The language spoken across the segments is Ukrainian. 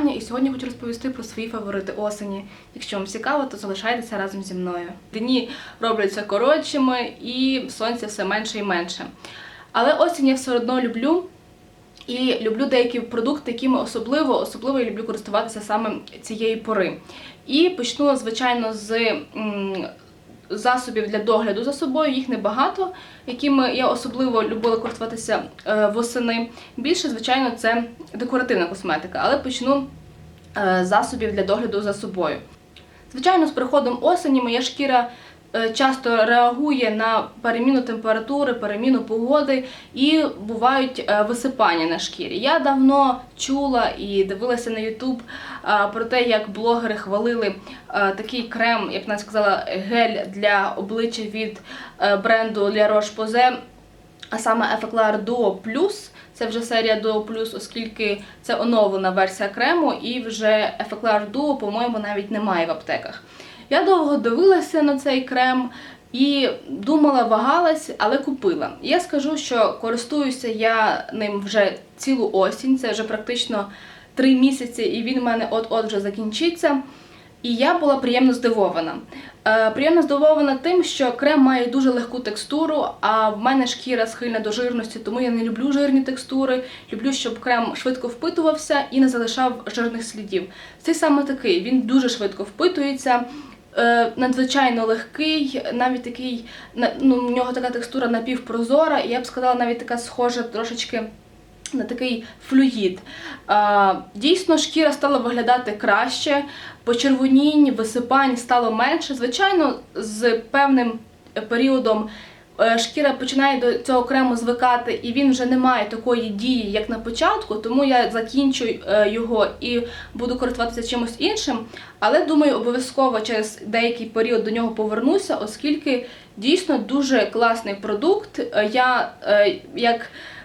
Аня, і сьогодні хочу розповісти про свої фаворити осені. Якщо вам цікаво, то залишайтеся разом зі мною. Дні робляться коротшими і сонця все менше і менше. Але осінь я все одно люблю. І люблю деякі продукти, якими особливо особливо я люблю користуватися саме цієї пори. І почну, звичайно, з засобів для догляду за собою. Їх небагато, якими я особливо любила користуватися е, восени. Більше, звичайно, це декоративна косметика, але почну е, засобів для догляду за собою. Звичайно, з приходом осені моя шкіра часто реагує на переміну температури, переміну погоди і бувають е, висипання на шкірі. Я давно чула і дивилася на YouTube е, про те, як блогери хвалили е, такий крем, я б навіть сказала, гель для обличчя від е, бренду La Roche-Posay, а саме Effeclar Duo Plus. Це вже серія Duo Plus, оскільки це оновлена версія крему, і вже Effeclar Duo, по-моєму, навіть немає в аптеках. Я довго дивилася на цей крем і думала, вагалась, але купила. Я скажу, що користуюся я ним вже цілу осінь, це вже практично три місяці, і він в мене от-от вже закінчиться. І я була приємно здивована. Е, приємно здивована тим, що крем має дуже легку текстуру, а в мене шкіра схильна до жирності, тому я не люблю жирні текстури. Люблю, щоб крем швидко впитувався і не залишав жирних слідів. Цей саме такий, він дуже швидко впитується. Е, Надзвичайно легкий, навіть такий, ну, в нього така текстура напівпрозора, і я б сказала, навіть така схожа трошечки на такий флюїд. Дійсно, шкіра стала виглядати краще, почервонінь, висипань стало менше. Звичайно, з певним періодом е, шкіра починає до цього крему звикати, і він вже не має такої дії, як на початку, тому я закінчу е, його і буду користуватися чимось іншим. Але думаю, обов'язково через деякий період до нього повернуся, оскільки дійсно дуже класний продукт. Е, Я е, як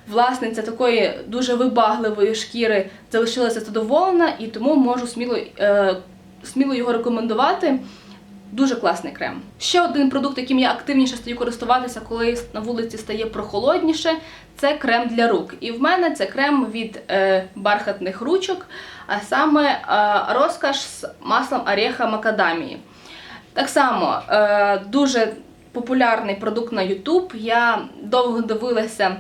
власниця такої дуже вибагливої шкіри залишилася задоволена і тому можу сміло, е, сміло його рекомендувати. Дуже класний крем. Ще один продукт, яким я активніше стаю користуватися, коли на вулиці стає прохолодніше, це крем для рук. І в мене це крем від е, бархатних ручок, а саме е, розкаш з маслом ореха макадамії. Так само е, дуже популярний продукт на YouTube. Я довго дивилася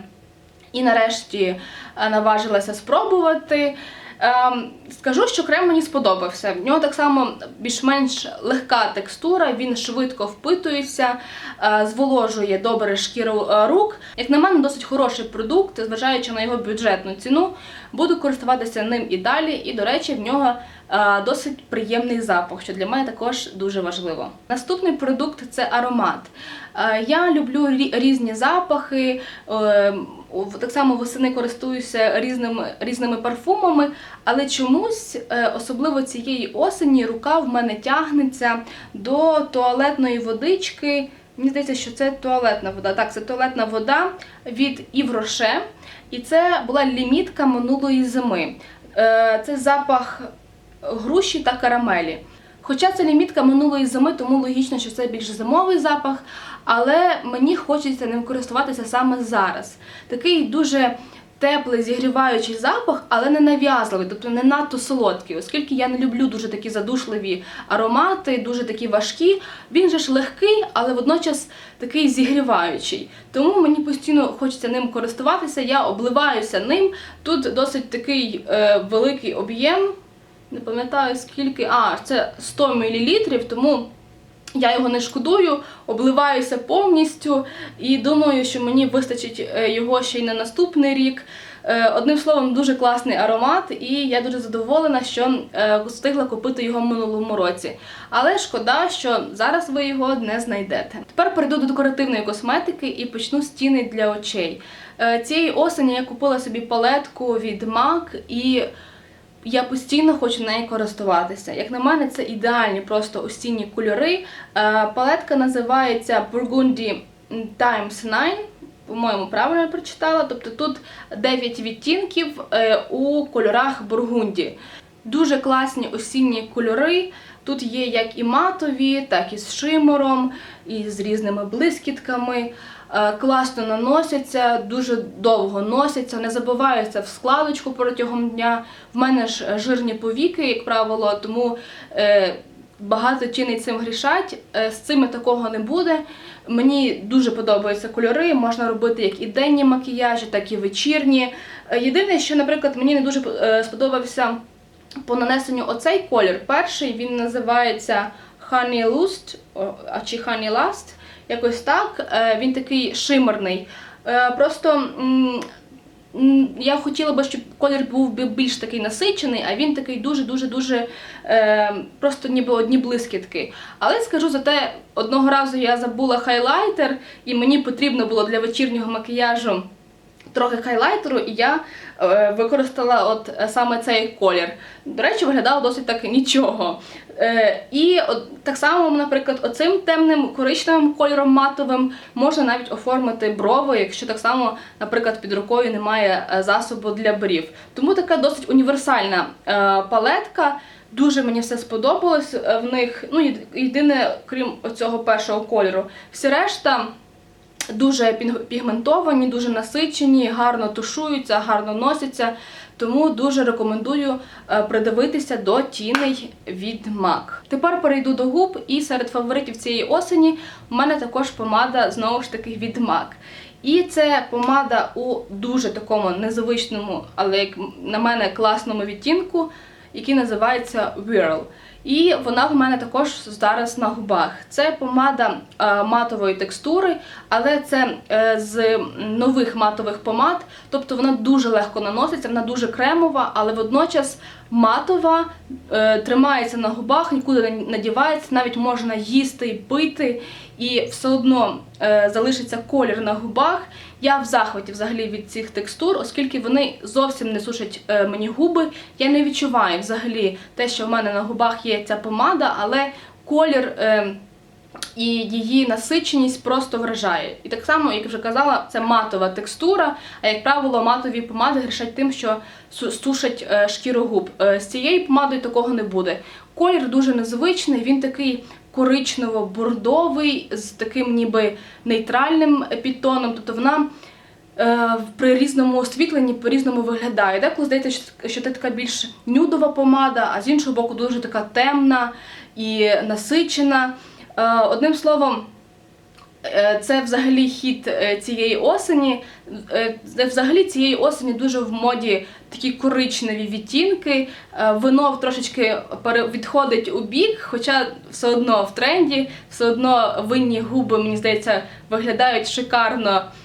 і нарешті е, наважилася спробувати. Ем, Скажу, що крем мені сподобався. В нього так само більш-менш легка текстура, він швидко впитується, е, зволожує добре шкіру е, рук. Як на мене, досить хороший продукт, зважаючи на його бюджетну ціну. Буду користуватися ним і далі. І, до речі, в нього е, досить приємний запах, що для мене також дуже важливо. Наступний продукт це аромат. Я люблю різні запахи. Так само восени користуюся різними різними парфумами, але чомусь, е, особливо цієї осені, рука в мене тягнеться до туалетної водички. Мені здається, що це туалетна вода. Так, це туалетна вода від Rocher. І це була лімітка минулої зими. Е, Це запах груші та карамелі. Хоча це лімітка минулої зими, тому логічно, що це більш зимовий запах, але мені хочеться ним користуватися саме зараз. Такий дуже теплий, зігріваючий запах, але не нав'язливий, тобто не надто солодкий, оскільки я не люблю дуже такі задушливі аромати, дуже такі важкі. Він же ж легкий, але водночас такий зігріваючий. Тому мені постійно хочеться ним користуватися. Я обливаюся ним. Тут досить такий е, великий об'єм. Не пам'ятаю скільки. А, це 100 мл, тому я його не шкодую, обливаюся повністю і думаю, що мені вистачить е, його ще й на наступний рік. Е, Одним словом, дуже класний аромат, і я дуже задоволена, що е, встигла купити його в минулому році. Але шкода, що зараз ви його не знайдете. Тепер перейду до декоративної косметики і почну з тіни для очей. Цієї осені я купила собі палетку від MAC і я постійно хочу нею користуватися. Як на мене, це ідеальні просто осінні кольори. Е, Палетка називається Burgundy Times 9. По-моєму, правильно я прочитала. Тобто тут 9 відтінків е, у кольорах бургунді. Дуже класні осінні кольори. Тут є як і матові, так і з шимором, і з різними блискітками. Е, Класно наносяться, дуже довго носяться, не забиваються в складочку протягом дня. В мене ж е, жирні повіки, як правило, тому е, багато тіней цим грішать. З цими такого не буде. Мені дуже подобаються кольори, можна робити як і денні макіяжі, так і вечірні. Єдине, що, наприклад, мені не дуже сподобався по нанесенню оцей колір. Перший він називається Honey Lust, а чи Honey Lust, якось так. Е, Він такий шимерний. Е, Просто я хотіла би, щоб колір був більш такий насичений, а він такий дуже-дуже дуже е, просто ніби одні блискітки. Але скажу за те, одного разу я забула хайлайтер, і мені потрібно було для вечірнього макіяжу трохи хайлайтеру, і я е, використала от е, саме цей колір. До речі, виглядало досить так нічого. Е, і от, так само, наприклад, оцим темним коричневим кольором матовим можна навіть оформити брови, якщо так само, наприклад, під рукою немає е, засобу для брів. Тому така досить універсальна е, палетка. Дуже мені все сподобалось е, в них. Ну, єдине, крім цього першого кольору. Всі решта дуже пігментовані, дуже насичені, гарно тушуються, гарно носяться. Тому дуже рекомендую е, придивитися до тіней від MAC. Тепер перейду до губ, і серед фаворитів цієї осені у мене також помада знову ж таки від MAC. І це помада у дуже такому незвичному, але як на мене класному відтінку, який називається Whirl. І вона в мене також зараз на губах. Це помада е, матової текстури, але це е, з нових матових помад, тобто вона дуже легко наноситься, вона дуже кремова, але водночас матова, е, тримається на губах, нікуди не надівається, навіть можна їсти і пити, і все одно залишиться колір на губах. Я в захваті взагалі від цих текстур, оскільки вони зовсім не сушать е, мені губи. Я не відчуваю взагалі те, що в мене на губах є ця помада, але колір. Е, і її насиченість просто вражає. І так само, як вже казала, це матова текстура. А як правило, матові помади грішать тим, що сушать е, шкіру губ. З цією помадою такого не буде. Колір дуже незвичний, він такий коричнево-бордовий, з таким ніби нейтральним підтоном. Тобто вона е, при різному освітленні по-різному виглядає. Деколи здається, що, це така більш нюдова помада, а з іншого боку, дуже така темна і насичена. Е, Одним словом, це взагалі хід е, цієї осені. Е, Взагалі цієї осені дуже в моді такі коричневі відтінки. Воно трошечки відходить у бік, хоча все одно в тренді, все одно винні губи, мені здається, виглядають шикарно е,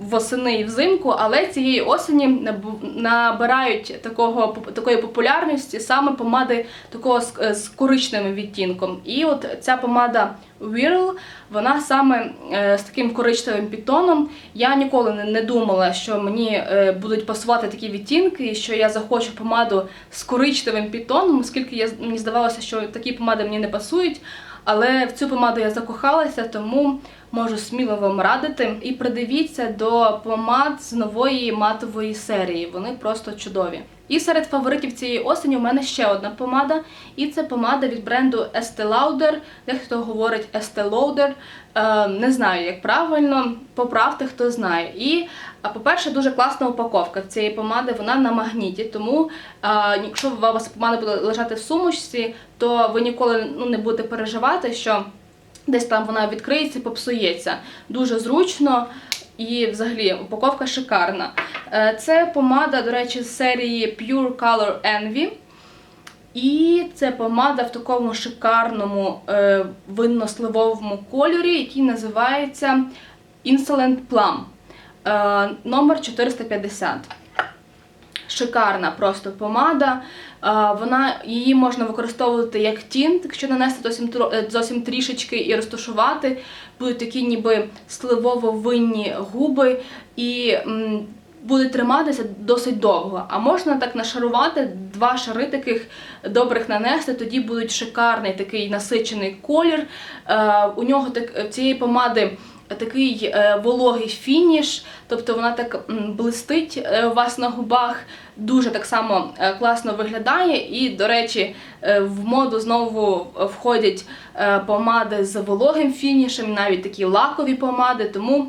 восени і взимку, але цієї осені набирають такого такої популярності саме помади такого з, е, з коричневим відтінком. І от ця помада Whirl, вона саме е, з таким коричневим підтоном. Я ніколи не, думала, що мені е, будуть пасувати такі відтінки, і що я захочу помаду з коричневим підтоном, оскільки я, мені здавалося, що такі помади мені не пасують. Але в цю помаду я закохалася, тому можу сміло вам радити. І придивіться до помад з нової матової серії. Вони просто чудові. І серед фаворитів цієї осені у мене ще одна помада, і це помада від бренду Estee Lauder. Дехто говорить Estee Lauder. Е, не знаю, як правильно, поправте, хто знає. І, а, по-перше, дуже класна упаковка цієї помади, вона на магніті. Тому, е, якщо у вас помада буде лежати в сумочці, то ви ніколи ну, не будете переживати, що десь там вона відкриється і попсується. Дуже зручно. І взагалі упаковка шикарна. Е, Це помада, до речі, з серії Pure Color Envy. І це помада в такому шикарному е, винно-сливовому кольорі, який називається Insolent Plum. Е, номер 450. Шикарна просто помада. Е, Вона, її можна використовувати як тінт, якщо нанести зовсім, е, зовсім трішечки і розташувати. Будуть такі ніби сливово-винні губи і буде триматися досить довго. А можна так нашарувати, два шари таких добрих нанести, тоді будуть шикарний такий насичений колір. У нього так, цієї помади такий е, вологий фініш, тобто вона так блистить е, у вас на губах, дуже так само е, класно виглядає. І, до речі, в моду знову входять помади з вологим фінішем, навіть такі лакові помади. Тому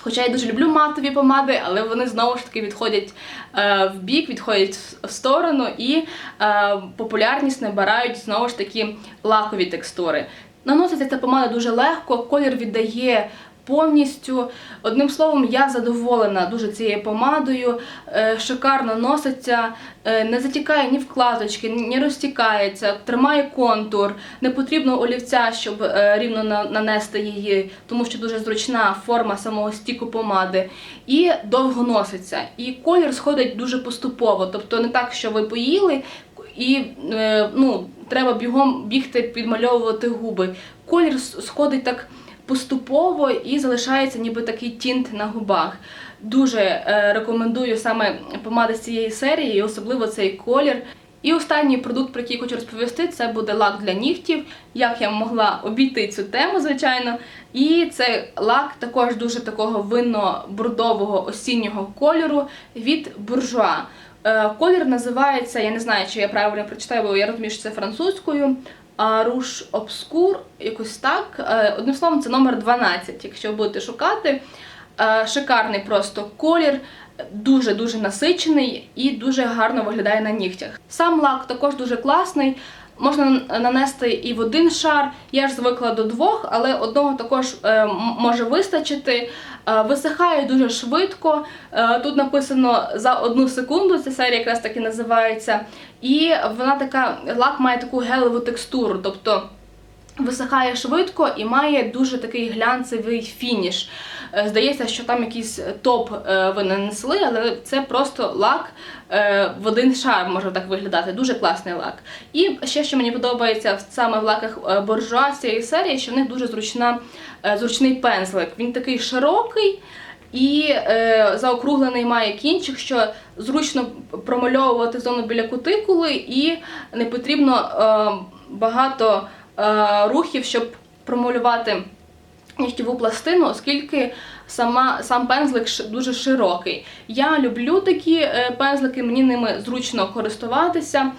Хоча я дуже люблю матові помади, але вони знову ж таки відходять е, в бік, відходять в- в сторону і е, популярність набирають знову ж таки лакові текстури. Наноситься ця помада дуже легко, колір віддає повністю. Одним словом, я задоволена дуже цією помадою, е, шикарно носиться, е, не затікає ні вкладочки, ні розтікається, тримає контур. Не потрібно олівця, щоб е, рівно нанести її, тому що дуже зручна форма самого стіку помади. І довго носиться. І колір сходить дуже поступово. Тобто не так, що ви поїли. І е, ну, треба бігом бігти, підмальовувати губи. Колір сходить так поступово і залишається ніби такий тінт на губах. Дуже е, рекомендую саме помади з цієї серії, і особливо цей колір. І останній продукт, про який хочу розповісти, це буде лак для нігтів. Як я могла обійти цю тему, звичайно. І це лак також дуже такого винно-бордового осіннього кольору від буржуа. Е, Колір називається, я не знаю, чи я правильно прочитаю, бо я розумію, що це французькою. Руш Обскур, якось так. Е, Одним словом, це номер 12, якщо будете шукати. Е, Шикарний просто колір, дуже-дуже насичений і дуже гарно виглядає на нігтях. Сам лак також дуже класний. Можна нанести і в один шар. Я ж звикла до двох, але одного також може вистачити. Е, Висихає дуже швидко. Е, Тут написано за одну секунду. Ця серія якраз так і називається. І вона така лак має таку гелеву текстуру, тобто висихає швидко і має дуже такий глянцевий фініш. Е, Здається, що там якийсь топ е, ви нанесли, але це просто лак е, в один шар може так виглядати. Дуже класний лак. І ще що мені подобається саме в лаках буржуа цієї серії, що в них дуже зручна, зручний пензлик. Він такий широкий. І е, заокруглений має кінчик, що зручно промальовувати зону біля кутикули, і не потрібно е, багато рухів, щоб промалювати нігтєву пластину, оскільки сама, сам пензлик дуже широкий. Я люблю такі е, пензлики, мені ними зручно користуватися.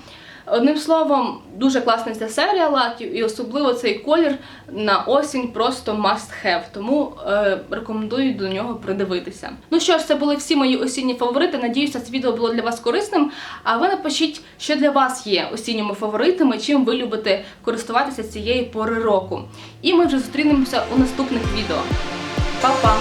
Одним словом, дуже класна ця серія лаків, і особливо цей колір на осінь просто must have, тому е, рекомендую до нього придивитися. Ну що ж, це були всі мої осінні фаворити. Надіюся, це відео було для вас корисним. А ви напишіть, що для вас є осінніми фаворитами, чим ви любите користуватися цієї пори року. І ми вже зустрінемося у наступних відео. Па-па!